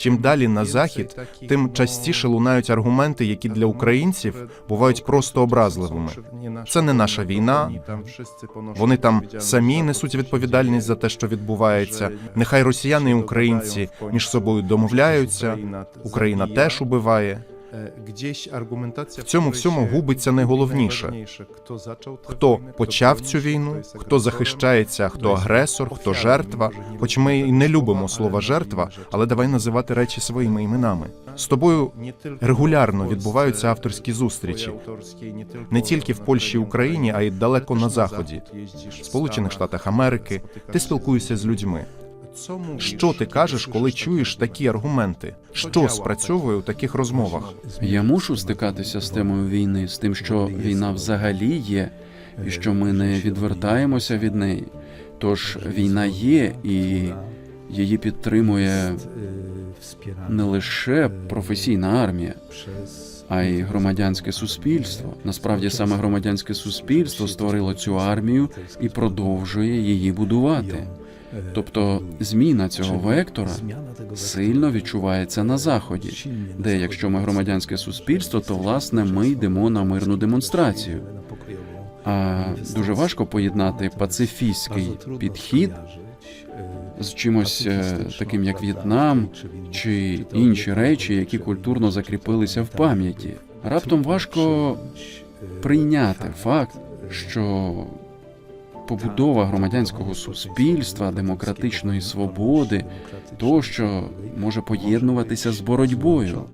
Чим далі на захід, тим частіше лунають аргументи, які для українців бувають просто образливими. Це не наша війна. Вони там самі несуть відповідальність за те, що відбувається. Нехай росіяни і українці між собою домовляються. Україна теж убиває. В цьому всьому губиться найголовніше. Хто почав цю війну, хто захищається, хто агресор, хто жертва. Хоч ми і не любимо слова жертва, але давай називати речі своїми іменами. З тобою регулярно відбуваються авторські зустрічі не тільки в Польщі і Україні, а й далеко на заході, Сполучених Штатах Америки. Ти спілкуєшся з людьми. Що ти кажеш, коли чуєш такі аргументи? Що спрацьовує у таких розмовах? Я мушу стикатися з темою війни, з тим, що війна взагалі є, і що ми не відвертаємося від неї. Тож війна є, і її підтримує не лише професійна армія, а й громадянське суспільство. Насправді саме громадянське суспільство створило цю армію і продовжує її будувати. Тобто зміна цього вектора сильно відчувається на заході, де якщо ми громадянське суспільство, то власне ми йдемо на мирну демонстрацію. А дуже важко поєднати пацифістський підхід з чимось е, таким, як В'єтнам чи інші речі, які культурно закріпилися в пам'яті. Раптом важко прийняти факт, що побудова громадянського суспільства, демократичної свободи, тощо може поєднуватися з боротьбою.